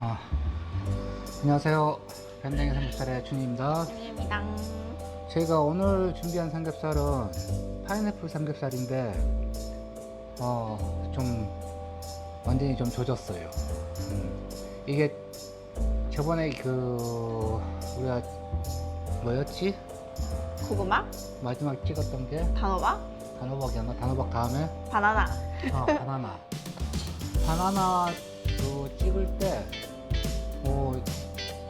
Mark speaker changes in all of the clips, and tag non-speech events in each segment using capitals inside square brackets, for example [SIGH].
Speaker 1: 아, 안녕하세요. 변댕이 삼겹살의 준입니다.
Speaker 2: 입니다.
Speaker 1: 저희가 오늘 준비한 삼겹살은 파인애플 삼겹살인데, 어, 좀, 완전히 좀 조졌어요. 음, 이게 저번에 그, 우리가 뭐였지?
Speaker 2: 고구마?
Speaker 1: 마지막 찍었던 게
Speaker 2: 단호박?
Speaker 1: 단호박이었나? 단호박 다음에?
Speaker 2: 바나나.
Speaker 1: 아, 바나나. 바나나 그 찍을 때, 뭐,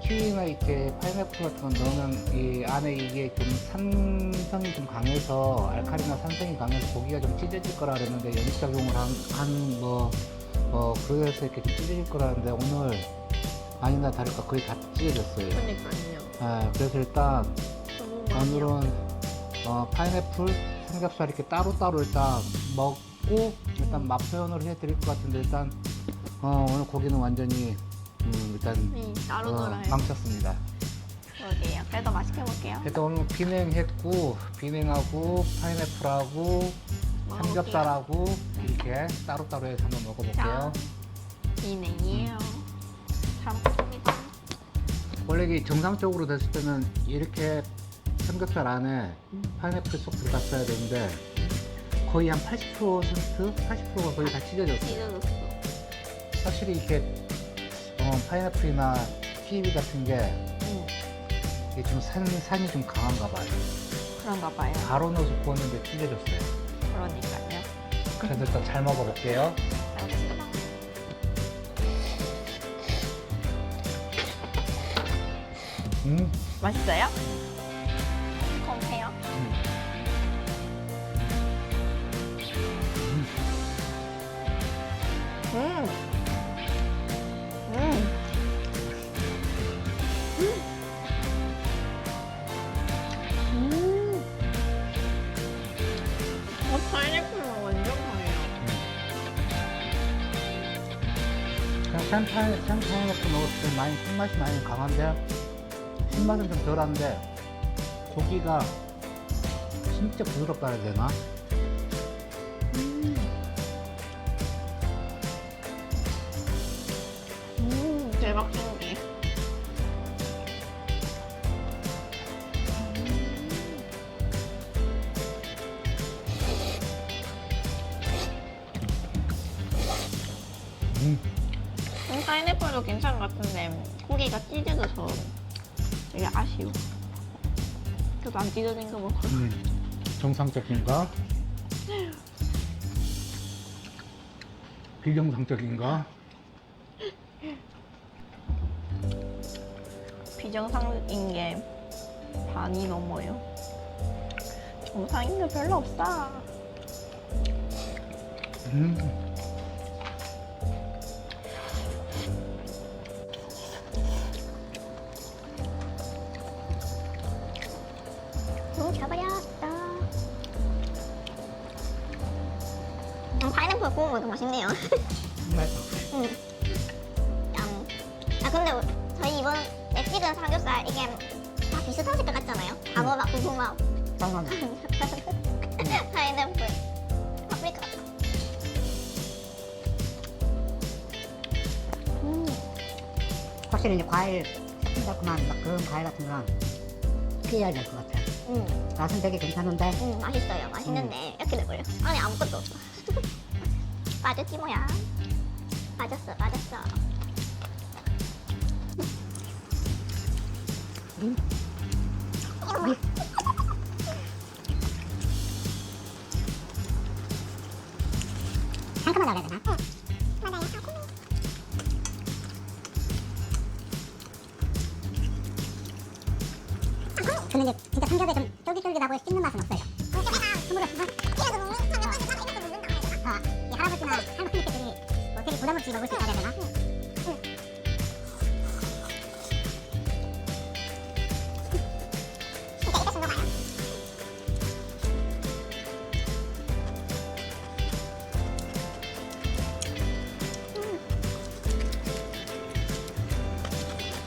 Speaker 1: 키위나 이렇게 파인애플 같은 거 넣으면 이 안에 이게 좀 산성이 좀 강해서 알칼리나 산성이 강해서 고기가 좀 찢어질 거라 그랬는데 연식작용을 한, 한 뭐, 어, 그래서 이렇게 좀 찢어질 거라는데 오늘 아니나 다를까 거의 다 찢어졌어요.
Speaker 2: 그러니까요.
Speaker 1: 아, 그래서 일단
Speaker 2: 너무.
Speaker 1: 오늘은 어, 파인애플 삼겹살 이렇게 따로따로 일단 먹고 일단 맛 표현을 해드릴 것 같은데 일단 어, 오늘 고기는 완전히 음, 일단
Speaker 2: 네, 따로
Speaker 1: 어,
Speaker 2: 놀아요.
Speaker 1: 망쳤습니다.
Speaker 2: 그러게요. 그래도 맛있게 볼게요.
Speaker 1: 일단 오늘 비냉했고 비냉하고 파인애플하고 삼겹살하고 이렇게 따로따로 해서 한번 먹어볼게요.
Speaker 2: 비냉이에요. 잘 먹겠습니다.
Speaker 1: 원래 이게 정상적으로 됐을 때는 이렇게 삼겹살 안에 파인애플 쏙 들어갔어야 되는데 거의 한 80% 80%가 거의 다 찢어졌어요.
Speaker 2: 찢어졌어.
Speaker 1: 확실히 이렇게 어, 파인애플이나 키위 같은 게
Speaker 2: 응.
Speaker 1: 이게 좀 산, 산이 좀 강한가 봐요.
Speaker 2: 그런가 봐요.
Speaker 1: 바로 넣어서 구웠는데 찢어졌어요.
Speaker 2: 그러니까요.
Speaker 1: 그래서 일단 잘 먹어볼게요. 음,
Speaker 2: 맛있어요? 파인,
Speaker 1: 산 파인애플 먹었을 때 많이 신맛이 많이 강한데 신맛은 좀 덜한데 고기가 진짜 부드럽다 해야 되나?
Speaker 2: 음, 대박 파인애플도 괜찮은 것 같은데 고기가 찢어져서 되게 아쉬워. 그래도 안 찢어진 거 먹고.
Speaker 1: 음. 정상적인가? 비정상적인가?
Speaker 2: 비정상인 게 반이 넘어요. 정상인 게 별로 없어.
Speaker 1: 음.
Speaker 2: 응, 잡아렸다. 음, 파인애플 구운 것도 맛있네요.
Speaker 1: 맛있어.
Speaker 2: 응. 양. 아 근데 우- 저희 이번 에 찍은 삼겹살 이게 다 비슷한 색깔 같잖아요. 단호박, 고구마,
Speaker 1: 빵하네. [LAUGHS]
Speaker 2: 파인애플, 파프리카. 음,
Speaker 3: 확실히 이제 과일 새콤달콤한 막 그런 과일 같은 건 피해야 될 것 같아요.
Speaker 2: 음,
Speaker 3: 맛은 되게 괜찮은데
Speaker 2: 음, 맛있어요. 맛있는데 이렇게 돼버려. 안에 아무것도 없어. [LAUGHS] 빠졌지 뭐야. 빠졌어, 빠졌어.
Speaker 3: 근데 이제 진짜 삼겹에 좀 쫄깃쫄깃하고 씹는 맛은 없어요.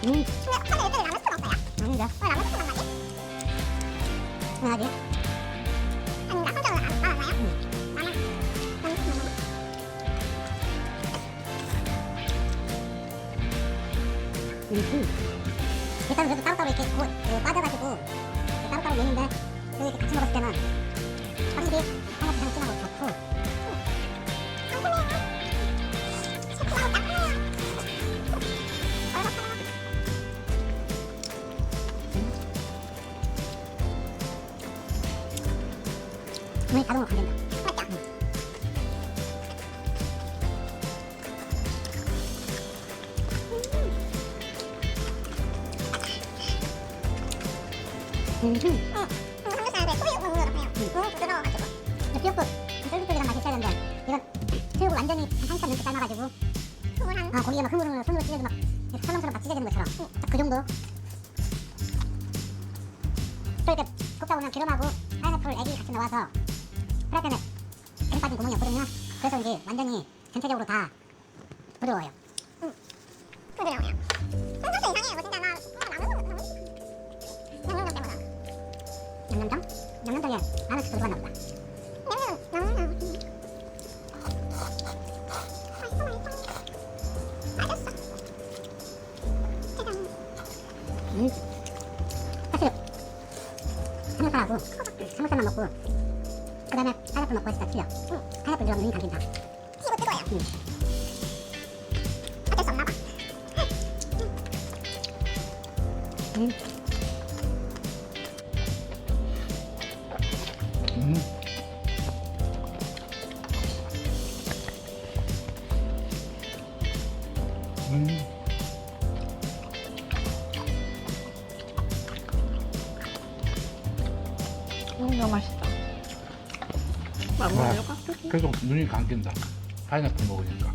Speaker 3: 음. 일단 그래도 따로따로 이렇게 고, 그 빠져가지고 따로따로 내는데 여기 같이 먹었을 때는 확실히 파인애플 향이 진하고 좋고 눈이 자동으로 감긴다 음. 소유 먹는 것 같아요. 너무 부드러워가지고. 수육도 쫄깃쫄깃한 맛이 있어야 되는데 이건 수육을 완전히 한 시간 넘게 삶아가지고 아, 고기가 막 흐물흐물 손으로 찢어서 막 이렇게 설렁설렁 막 찢어지는 것처럼 딱그 정도. 또 이렇게 굽다 보면 기름하고 파인애플 액이 같이 나와서 프라이팬에 기름 빠진 구멍이 없거든요. 그래서 이제 완전히 전체적으로 다 부드러워요. 응. 부드러워요. 양념 장에 마늘 스프 들어갔나 보다. 양념, 양념. 음. 사실 삼겹살하고 삼겹살만 먹고 그 다음에 파인애플 먹고 했을 때 틀려. 파인애플 들어가면 눈이 감긴다. 피부 뜨거워요. 응. 어쩔 수 없나 봐. 음.
Speaker 1: 음. 음.
Speaker 2: 음, 너무 맛있다. 맛
Speaker 1: 와.
Speaker 2: 먹을까?
Speaker 1: 계속 눈이 감긴다. 파인애플 먹으니까.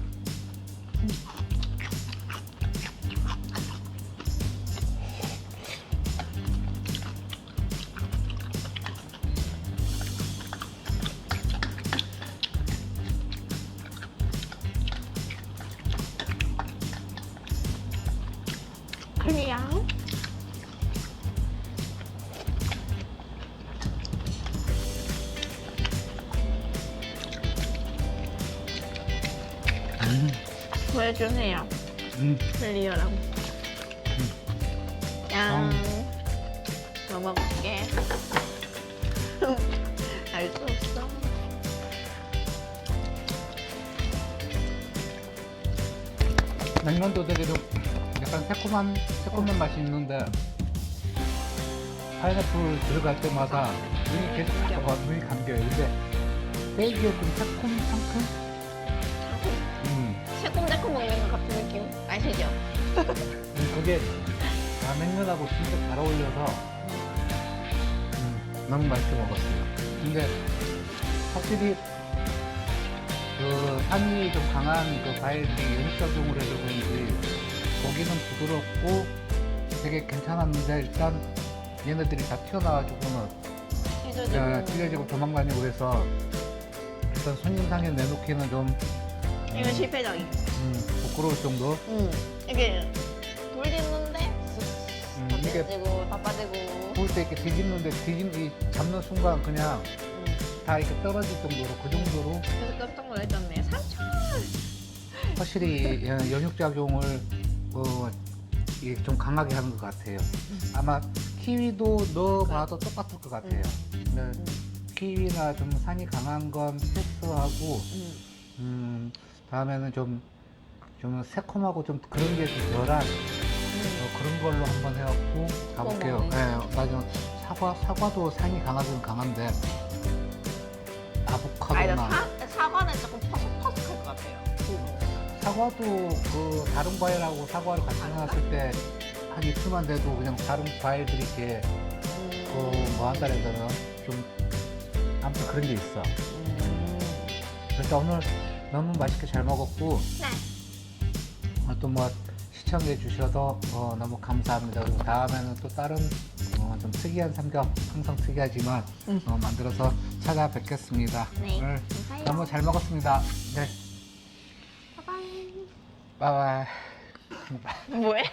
Speaker 2: 보여주세요.
Speaker 1: 음.
Speaker 2: 클리어라고. 양. 뭐 먹을게. [LAUGHS] 알 수 없어.
Speaker 1: 냉면도 되게 좀 약간 새콤한 새콤한 맛이 있는데 파인애플 들어갈 때마다 눈이 계속. 어, 눈이 감겨요. 근데 딸기가 좀 새콤 상큼? 음,
Speaker 2: 새콤달콤 먹는 것 같은 느낌 아시죠?
Speaker 1: 음, 그게 아, 냉면하고 진짜 잘 어울려서 음, 너무 맛있게 먹었어요. 근데 확실히 그 산이 좀 강한 그 과일이 연육작용을 해서 그런지 고기는 부드럽고 되게 괜찮았는데 일단 얘네들이 다 튀어나와가지고는
Speaker 2: 찢어지고.
Speaker 1: 찢어지고 도망다니고 그래서 일단 손님상에 내놓기는 좀
Speaker 2: 이거 실패적이.
Speaker 1: 음, 부끄러울 정도
Speaker 2: 응. 이게 돌리는데
Speaker 1: 음,
Speaker 2: 다
Speaker 1: 이게
Speaker 2: 찢어지고 다 빠지고.
Speaker 1: 구울 때 이렇게 뒤집는데 뒤집기 잡는 순간 그냥
Speaker 2: 응.
Speaker 1: 다 이렇게 떨어질 정도로 그 정도로
Speaker 2: 그래서 깜짝 놀랐잖아요. 삼촌.
Speaker 1: 확실히 예, 연육작용을 어, 이게 좀 강하게 하는 것 같아요. 아마 키위도 넣어봐도 똑같을 것 같아요. 근데 키위나 좀 산이 강한 건 패스하고
Speaker 2: 응.
Speaker 1: 음, 다음에는 좀, 좀 새콤하고 좀 그런 게 좀 덜한 어, 그런 걸로 한번 해갖고 가볼게요.
Speaker 2: 어머.
Speaker 1: 네, 맞아. 사과, 사과도 산이 강하긴 강한데
Speaker 2: 아니, 나
Speaker 1: 아보카도나
Speaker 2: 사, 사과는 조금 퍼석퍼석할 것 같아요.
Speaker 1: 사과도 그 다른 과일하고 사과를 같이 넣었을 때 한 이틀만 돼도 그냥 다른 과일들이 이렇게
Speaker 2: 음.
Speaker 1: 그뭐 한 달에서는 좀 아무튼 그런 게 있어.
Speaker 2: 음.
Speaker 1: 그래서 오늘 너무 맛있게 잘 먹었고
Speaker 2: 네.
Speaker 1: 또뭐 시청해 주셔서 어, 너무 감사합니다. 그리고 다음에는 또 다른 어, 좀 특이한 삼겹 항상 특이하지만
Speaker 2: 음.
Speaker 1: 어, 만들어서 찾아뵙겠습니다.
Speaker 2: 네.
Speaker 1: 오늘
Speaker 2: 감사해요.
Speaker 1: 너무 잘 먹었습니다. 네,
Speaker 2: 바이바이.
Speaker 1: 바이바이. [LAUGHS]
Speaker 2: 뭐해?